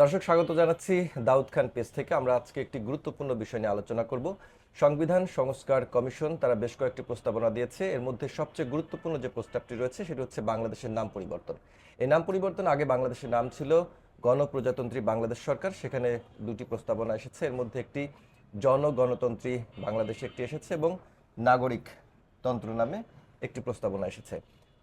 দর্শক, স্বাগত জানাচ্ছি দাউদ খান পেজ থেকে। আমরা আজকে একটি গুরুত্বপূর্ণ বিষয় নিয়ে আলোচনা করব। সংবিধান সংস্কার কমিশন তারা বেশ কয়েকটি প্রস্তাবনা দিয়েছে। এর মধ্যে সবচেয়ে গুরুত্বপূর্ণ যে প্রস্তাবটি রয়েছে, সেটি হচ্ছে বাংলাদেশের নাম পরিবর্তন। এই নাম পরিবর্তন আগে বাংলাদেশের নাম ছিল গণপ্রজাতন্ত্রী বাংলাদেশ সরকার। সেখানে দুটি প্রস্তাবনা এসেছে। এর মধ্যে একটি জনগণতন্ত্রী বাংলাদেশ একটি এসেছে এবং নাগরিক তন্ত্র নামে একটি প্রস্তাবনা এসেছে।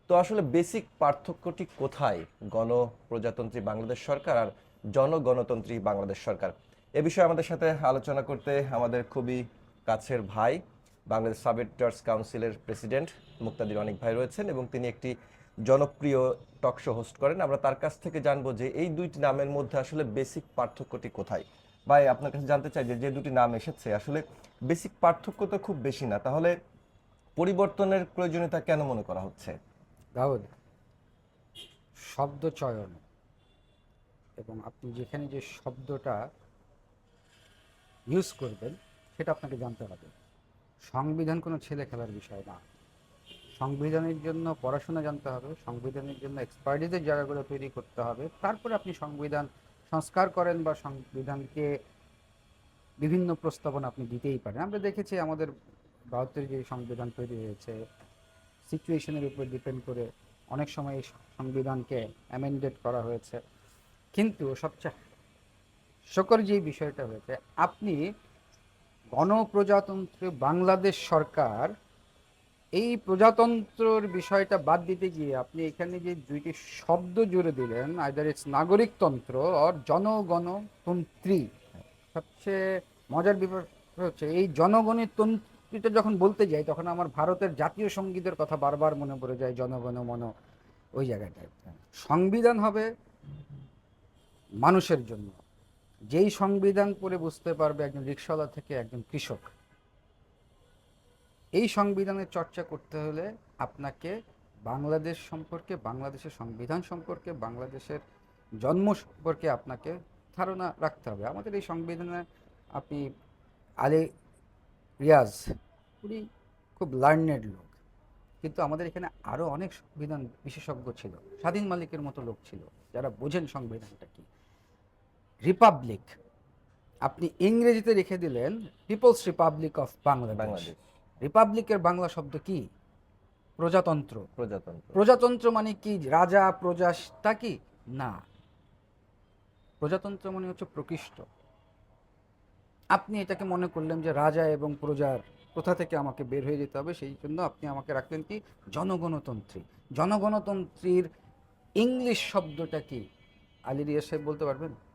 তো আসলে বেসিক পার্থক্যটি কোথায়? গণপ্রজাতন্ত্রী বাংলাদেশ সরকার আর জনগণতন্ত্রী বাংলাদেশ সরকার। এ বিষয়ে আমাদের সাথে আলোচনা করতে আমাদের খুবই কাছের ভাই বাংলাদেশ সাব এডিটর্স কাউন্সিলের প্রেসিডেন্ট মুক্তাদির অনেক ভাই রয়েছেন এবং তিনি একটি জনপ্রিয় টক শো হোস্ট করেন। আমরা তার কাছ থেকে জানব যে এই দুইটি নামের মধ্যে আসলে বেসিক পার্থক্যটি কোথায়? ভাই, আপনার কাছে জানতে চাই যে যে দুটি নাম এসেছে, আসলে বেসিক পার্থক্য তো খুব বেশি না, তাহলে পরিবর্তনের প্রয়োজনীয়তা কেন মনে করা হচ্ছে? শব্দ চয়ন। এবং আপনি যেখানে যে শব্দটা ইউজ করবেন, সেটা আপনাকে জানতে হবে। সংবিধান কোনো ছেলে খেলার বিষয় না। সংবিধানের জন্য পড়াশোনা জানতে হবে, সংবিধানের জন্য এক্সপার্টিসের জায়গাগুলো তৈরি করতে হবে, তারপরে আপনি সংবিধান সংস্কার করেন বা সংবিধানকে বিভিন্ন প্রস্তাবনা আপনি দিতেই পারেন। আমরা দেখেছি আমাদের ভারতের যে সংবিধান তৈরি হয়েছে সিচুয়েশনের উপর ডিপেন্ড করে অনেক সময় এই সংবিধানকে অ্যামেন্ডেড করা হয়েছে। কিন্তু সবচেয়ে শকর যে বিষয়টা হয়েছে, আপনি গণপ্রজাতন্ত্র বাংলাদেশ সরকার এই প্রজাতন্ত্রের বিষয়টা বাদ দিতে গিয়ে আপনি এখানে যে দুইটি শব্দ জুড়ে দিলেন আইদার ইটস নাগরিকতন্ত্র আর জনগণতন্ত্রী, সবচেয়ে মজার ব্যাপার হচ্ছে এই জনগণের তন্ত্রীটা যখন বলতে যাই, তখন আমার ভারতের জাতীয় সঙ্গীতের কথা বারবার মনে পড়ে যায়, জনগণ মন, ওই জায়গাটায়। সংবিধান হবে মানুষের জন্য। যেই সংবিধান পড়ে বুঝতে পারবে একজন রিক্সাওয়ালা থেকে একজন কৃষক। এই সংবিধানের চর্চা করতে হলে আপনাকে বাংলাদেশ সম্পর্কে, বাংলাদেশের সংবিধান সম্পর্কে, বাংলাদেশের জন্ম সম্পর্কে আপনাকে ধারণা রাখতে হবে। আমাদের এই সংবিধানে আপনি আলে রিয়াজ, উনি খুব লার্নেড লোক। কিন্তু আমাদের এখানে আরও অনেক সংবিধান বিশেষজ্ঞ ছিল, স্বাধীন মালিকের মতো লোক ছিল, যারা বোঝেন সংবিধানটা কি। রিপাবলিক আপনি ইংরেজিতে রেখে দিলেন পিপলস রিপাবলিক অফ বাংলাদেশ। রিপাবলিকের বাংলা শব্দ কি? প্রজাতন্ত্র। প্রজাতন্ত্র। প্রজাতন্ত্র মানে কি? রাজা প্রজাটা কি? না। প্রজাতন্ত্র মানে হচ্ছে প্রকৃষ্ট। আপনি এটাকে মনে করলেন যে রাজা এবং প্রজার কোথা থেকে আমাকে বের হয়ে যেতে হবে সেই জন্য আপনি আমাকে রাখলেন কি? জনগণতন্ত্রী। জনগণতন্ত্রীর ইংলিশ শব্দটা কি? আলী রিয়া সাহেব বলতে পারবেন?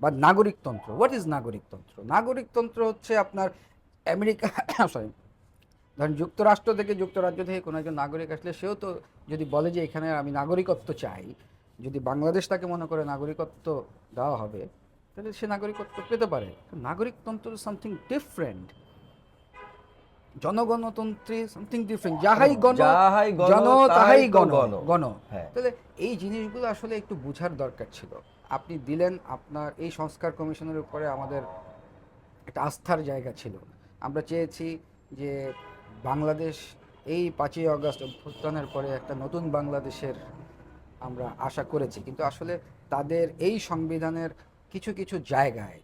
বা নাগরিকতন্ত্র হোয়াট ইজ নাগরিকতন্ত্র নাগরিকতন্ত্র হচ্ছে আপনার আমেরিকা সরি ধরেন যুক্তরাষ্ট্র থেকে যুক্তরাজ্য থেকে কোনো একজন নাগরিক আসলে, সেও তো যদি বলে যে এখানে আমি নাগরিকত্ব চাই, যদি বাংলাদেশ তাকে মনে করে নাগরিকত্ব দেওয়া হবে, তাহলে সে নাগরিকত্ব পেতে পারে। নাগরিকতন্ত্র সামথিং ডিফারেন্ট জনগণতন্ত্রে সামথিং ডিফারেন্ট যাহাই গণ যাহাই গণ, জন তাহাই গণ। গণ। হ্যাঁ। তাহলে এই জিনিসগুলো আসলে একটু বোঝার দরকার ছিল। আপনি দিলেন আপনার এই সংস্কার কমিশনের উপরে আমাদের একটা আস্থার জায়গা ছিল। আমরা চেয়েছি যে বাংলাদেশ এই পাঁচই অগস্ট অভ্যুত্থানের পরে একটা নতুন বাংলাদেশের আমরা আশা করেছি। কিন্তু আসলে তাদের এই সংবিধানের কিছু কিছু জায়গায়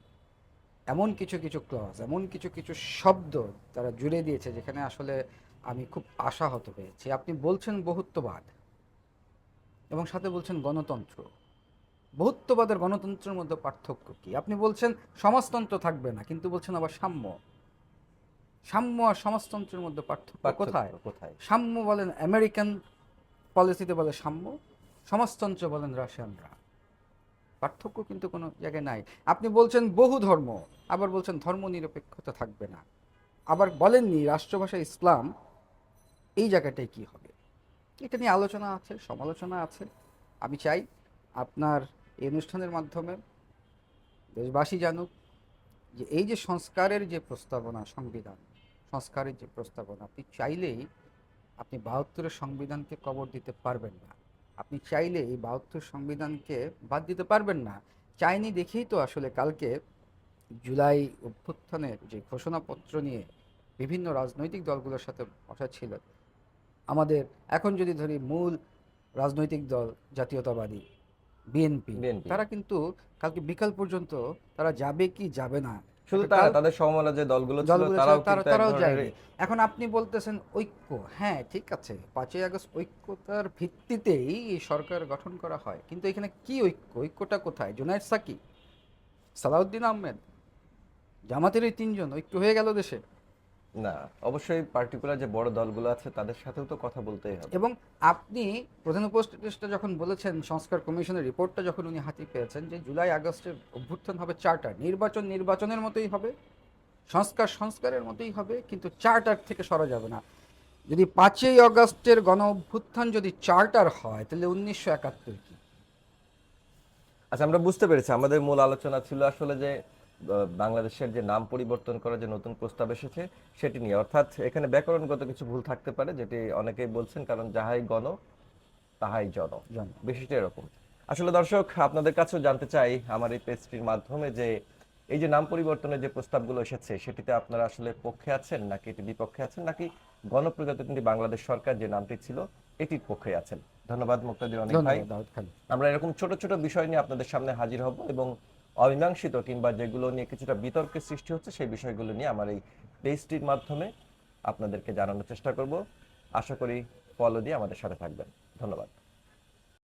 এমন কিছু কিছু ক্লজ এমন কিছু কিছু শব্দ তারা জুড়ে দিয়েছে যেখানে আসলে আমি খুব আশাহত হয়েছি আপনি বলছেন বহুত্ববাদ এবং সাথে বলছেন গণতন্ত্র। বহুত্ববাদের গণতন্ত্রের মধ্যে পার্থক্য কি? আপনি বলছেন সমাজতন্ত্র থাকবে না কিন্তু বলছেন আবার সাম্য। সাম্য আর সমাজতন্ত্রের মধ্যে পার্থক্য কোথায়? কোথায়? সাম্য বলেন আমেরিকান পলিসিতে বলে সাম্য সমাজতন্ত্র বলেন রাশিয়ানরা পার্থক্য কিন্তু কোনো জায়গায় নাই। আপনি বলছেন বহু ধর্ম, আবার বলছেন ধর্ম নিরপেক্ষতা থাকবে না। আবার বলেননি রাষ্ট্রভাষা ইসলাম, এই জায়গাটায় কি হবে? এটা নিয়ে আলোচনা আছে, সমালোচনা আছে। আমি চাই আপনার এই অনুষ্ঠানের মাধ্যমে দেশবাসী জানুক যে এই যে সংস্কারের যে প্রস্তাবনা, সংবিধান, সংস্কারের যে প্রস্তাবনা, আপনি চাইলেই আপনি বাহাত্তরের সংবিধানকে কবর দিতে পারবেন না। আপনি চাইলে এই বাহাত্তর সংবিধানকে বাদ দিতে পারবেন না। চাইনি দেখেই তো আসলে কালকে জুলাই অভ্যুত্থানের যে ঘোষণাপত্র নিয়ে বিভিন্ন রাজনৈতিক দলগুলোর সাথে বসা ছিল। আমাদের এখন যদি ধরি মূল রাজনৈতিক দল জাতীয়তাবাদী বিএনপি তারা কিন্তু কালকে বিকাল পর্যন্ত তারা যাবে কি যাবে না শুধু তারা তাদের সমমনা যে দলগুলো ছিল তারাও তারাও যায়নি। এখন আপনি বলতেছেন ঐক্য। হ্যাঁ ঠিক আছে। পাঁচই আগস্ট ঐক্যতার ভিত্তিতেই এই সরকার গঠন করা হয়। কিন্তু এখানে কি ঐক্য? ঐক্যটা কোথায়? জুনায়দ সাকি সালাউদ্দিন আহমেদ জামাতের এই তিনজন ঐক্য হয়ে গেল দেশে। না অবশ্যই পার্টিকুলার যে বড় দলগুলো আছে তাদের সাথেও তো কথা বলতেই হবে। এবং আপনি প্রধান উপদেষ্টা যখন বলেছেন সংস্কার কমিশনের রিপোর্টটা যখন উনি হাতে পেয়েছেন যে জুলাই আগস্টের অভ্যুত্থান হবে চার্টার নির্বাচন নির্বাচনের মতোই হবে সংস্কার সংস্কারের মতোই হবে কিন্তু চার্টার থেকে সরা যাবে না। যদি পাঁচই আগস্টের গণ অভ্যুত্থান যদি চার্টার হয় তাহলে উনিশশো একাত্তর কি? আচ্ছা আমরা বুঝতে পেরেছি। আমাদের মূল আলোচনা ছিল আসলে যে বাংলাদেশের যে নাম পরিবর্তন করার যে নতুন প্রস্তাব এসেছে সেটি নিয়ে। অর্থাৎ এখানে ব্যাকরণগত কিছু ভুল থাকতে পারে যেটি অনেকেই বলছেন কারণ যাহাই গণ তাহাই জন। বিষয়টা এরকম। আসলে দর্শক আপনাদের কাছেও জানতে চাই আমার এই পেজটির মাধ্যমে যে এই যে নাম পরিবর্তনের যে প্রস্তাবগুলো এসেছে সেটিতে আপনারা আসলে পক্ষে আছেন নাকি এটি বিপক্ষে আছেন নাকি গণপ্রজাতন্ত্রী বাংলাদেশ সরকার যে নামটি ছিল এটির পক্ষে আছেন? ধন্যবাদ মুক্তাদির অনেক ভাই। আমরা এরকম ছোট ছোট বিষয় নিয়ে আপনাদের সামনে হাজির হব এবং অমীমাংসিত কিংবা যেগুলো নিয়ে কিছুটা বিতর্কের সৃষ্টি হচ্ছে, সেই বিষয়গুলো নিয়ে আমার এই পেজটির মাধ্যমে আপনাদেরকে জানানোর চেষ্টা করব। আশা করি ফলো দিয়ে আমাদের সাথে থাকবেন। ধন্যবাদ।